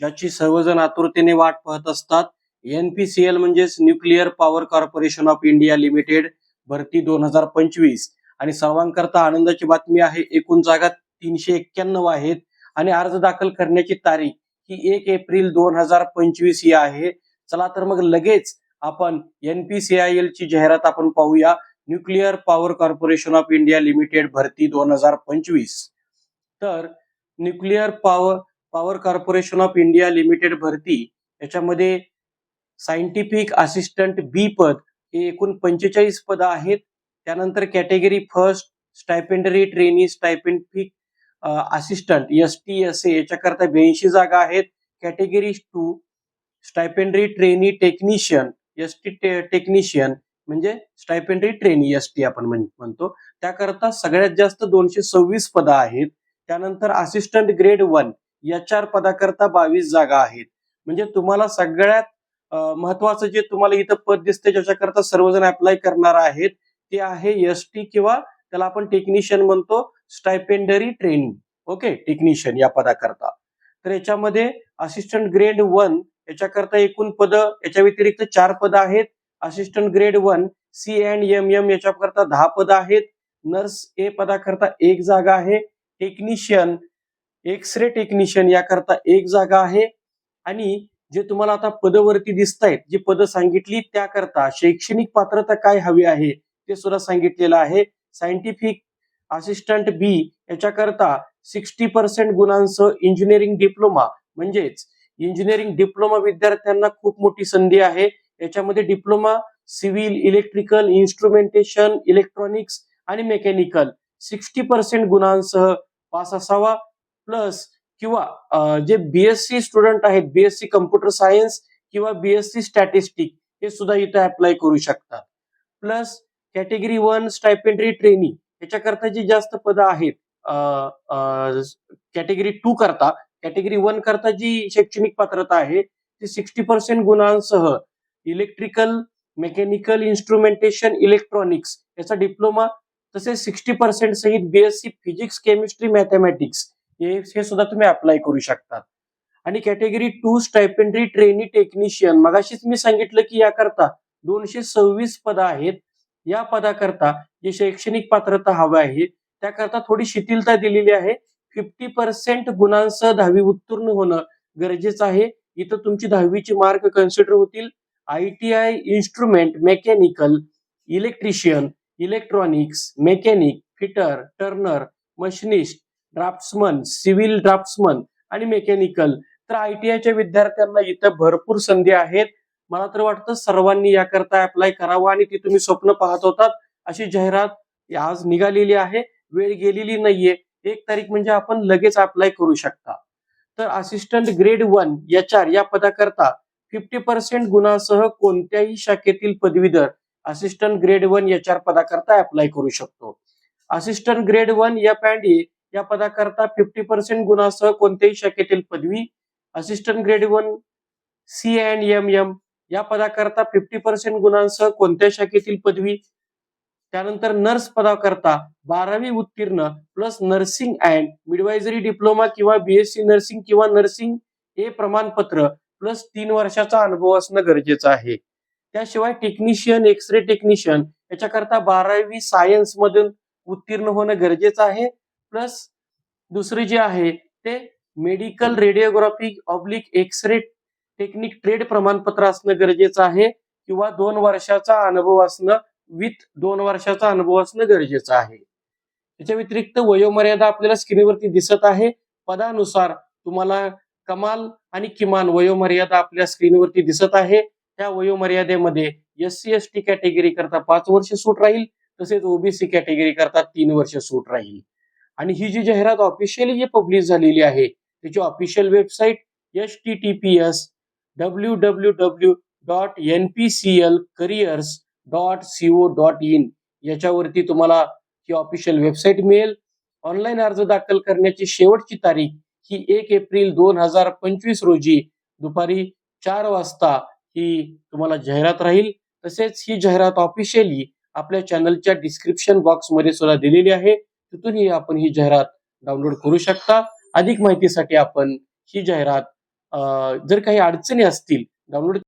ज्याची सर्वजण आतुरतेने वाट पाहत असतात. एनपीसीएल म्हणजेच nuclear power corporation of India limited भरती दोन हजार पंचवीस. आणि सर्वांकरता आनंदाची बातमी आहे एकूण जागा तीनशे एक्क्याण्णव आहेत. आणि अर्ज दाखल करण्याची तारीख ही एक एप्रिल दोन हजार पंचवीस ही आहे. चला तर मग लगेच आपण एनपीसीआयएल ची जाहिरात आपण पाहूया. Nuclear power corporation of India limited भरती दोन हजार पंचवीस. तर nuclear power power corporation of India limited भरती. याच्यामध्ये सायंटिफिक असिस्टंट बी पद हे एकूण पंचेचाळीस पद आहेत. त्यानंतर category first stipendiary trainee scientific assistant S T S A याच्याकरता ब्याऐंशी जागा आहेत. Category two stipendiary trainee technician S T technician म्हणजे स्टायपेंडरी ट्रेनी एस टी आपण म्हण- म्हणतो. त्याकरता सगळ्यात जास्त दोनशे सव्वीस पदं आहेत. त्यानंतर असिस्टंट ग्रेड वन या चार पदाकरता बावीस जागा आहेत. म्हणजे तुम्हाला सगळ्यात महत्वाचं जे तुम्हाला इथं पद दिसते ज्याच्याकरता सर्वजण अप्लाय करणार आहेत ते आहे एस टी किंवा त्याला आपण टेक्निशियन म्हणतो स्टायपेंडरी ट्रेनिंग ओके टेक्निशियन या पदाकरता. तर याच्यामध्ये असिस्टंट ग्रेड वन याच्याकरता एकूण पद याच्या व्यतिरिक्त चार पद आहेत. Assistant grade one C and M M याच्याकरता दहा पद आहेत. नर्स ए पदाकरता एक जागा आहे. टेक्निशियन एक्स रे टेक्निशियन याकरता एक जागा आहे. आणि जे तुम्हाला आता पदवरती दिसत आहेत जी पदं सांगितली त्याकरता शैक्षणिक पात्रता काय हवी आहे ते सुद्धा सांगितलेलं आहे. सायंटिफिक असिस्टंट बी याच्याकरता सिक्स्टी पर्सेंट गुणांसह इंजिनिअरिंग डिप्लोमा म्हणजेच इंजिनिअरिंग डिप्लोमा विद्यार्थ्यांना खूप मोठी संधी आहे. याच्यामध्ये diploma civil electrical instrumentation electronics आणि मेकॅनिकल सिक्स्टी पर्सेंट गुणांसह पास असावा. प्लस किंवा जे बीएससी स्टुडंट आहेत बीएससी कम्प्युटर सायन्स किंवा बीएससी स्टॅटिस्टिक हे सुद्धा इथं अप्लाय करू शकतात. Plus category one stipendiary training याच्याकरता जी जास्त पदं आहेत कॅटेगरी टू करता कॅटेगरी वन करता जी शैक्षणिक पात्रता आहे ती सिक्स्टी पर्सेंट गुणांसह इलेक्ट्रिकल मेकॅनिकल इन्स्ट्रुमेंटेशन इलेक्ट्रॉनिक्स याचा डिप्लोमा तसेच सिक्स्टी पर्सेंट सहित बीएससी फिजिक्स केमिस्ट्री मॅथमॅटिक्स हे सुद्धा तुम्ही अप्लाय करू शकता आणि category two stipendiary trainee technician मगाशीच मी सांगितलं की याकरता दोनशे सव्वीस पदं आहेत. या पदाकरता जी शैक्षणिक पात्रता हवी आहे त्याकरता थोडी शिथिलता दिलेली आहे. फिफ्टी पर्सेंट गुणांसह दहावी उत्तीर्ण होणं गरजेचं आहे. इथं तुमची दहावीचे मार्क कन्सिडर होतील. I T I instrument mechanical electrician electronics mechanic fitter turner machinist draftsman civil draftsman आणि मेकॅनिकल. तर आय टी आयच्या विद्यार्थ्यांना इथं भरपूर संधी आहेत. मला तर वाटतं सर्वांनी याकरता अप्लाय करावं आणि ती तुम्ही स्वप्न पाहत होतात. अशी जाहिरात आज निघालेली आहे. वेळ गेलेली नाहीये. एक तारीख म्हणजे आपण लगेच अप्लाय करू शकता. तर assistant grade one H R या पदाकरता फिफ्टी पर्सेंट गुणासह कोणत्याही शाखेतील पदवीधर assistant grade one H R पदाकरता apply करू शकतो. असिस्टंट ग्रेड वन या पॅन्डी या पदाकरता फिफ्टी पर्सेंट गुणासह कोणत्याही शाखेतील पदवी. Assistant grade one C and M M या पदाकरता फिफ्टी पर्सेंट गुणांसह कोणत्या शाखेतील पदवी? त्यानंतर नर्स पदाकरता बारावी उत्तीर्ण plus nursing and midwifery diploma किंवा बीएससी नर्सिंग किंवा नर्सिंग हे प्रमाणपत्र प्लस तीन वर्षाचा अनुभव असणं गरजेचं आहे. त्याशिवाय टेक्निशियन एक्स रे टेक्निशियन याच्याकरता बारावी सायन्स मधून उत्तीर्ण होणं गरजेचं आहे. प्लस दुसरी जे आहे ते medical radiography oblique X ray technique trade प्रमाणपत्र असणं गरजेचं आहे किंवा दोन वर्षाचा अनुभव असणं विथ दोन वर्षाचा अनुभव असणं गरजेचं आहे. त्याच्या व्यतिरिक्त वयोमर्यादा आपल्याला स्क्रीनवरती दिसत आहे. पदानुसार तुम्हाला कमाल आणि किमान वयोमर्यादा आपल्या स्क्रीनवरती दिसत आहे. त्या वयोमर्यादेमध्ये S C S T category करता पाच वर्ष सूट राहील तसेच ओबीसी कॅटेगरी करता तीन वर्ष सूट राहील. आणि ही जी जाहिरात ऑफिशियली जी पब्लिश झालेली आहे त्याची official website H T T P S W W W dot N P C L careers dot co dot in याच्यावरती तुम्हाला ही ऑफिशियल वेबसाईट मिळेल. ऑनलाईन अर्ज दाखल करण्याची शेवटची तारीख ही एक एप्रिल दोन हजार पंचवीस रोजी दुपारी चार वाजता ही तुम्हाला जाहिरात राहील. तसेच ही जाहिरात ऑफिशियली आपल्या चॅनलच्या डिस्क्रिप्शन बॉक्समध्ये सुद्धा दिलेली आहे. तिथूनही आपण ही जाहिरात डाउनलोड करू शकता. अधिक माहितीसाठी आपण ही जाहिरात जर काही अडचणी असतील डाउनलोड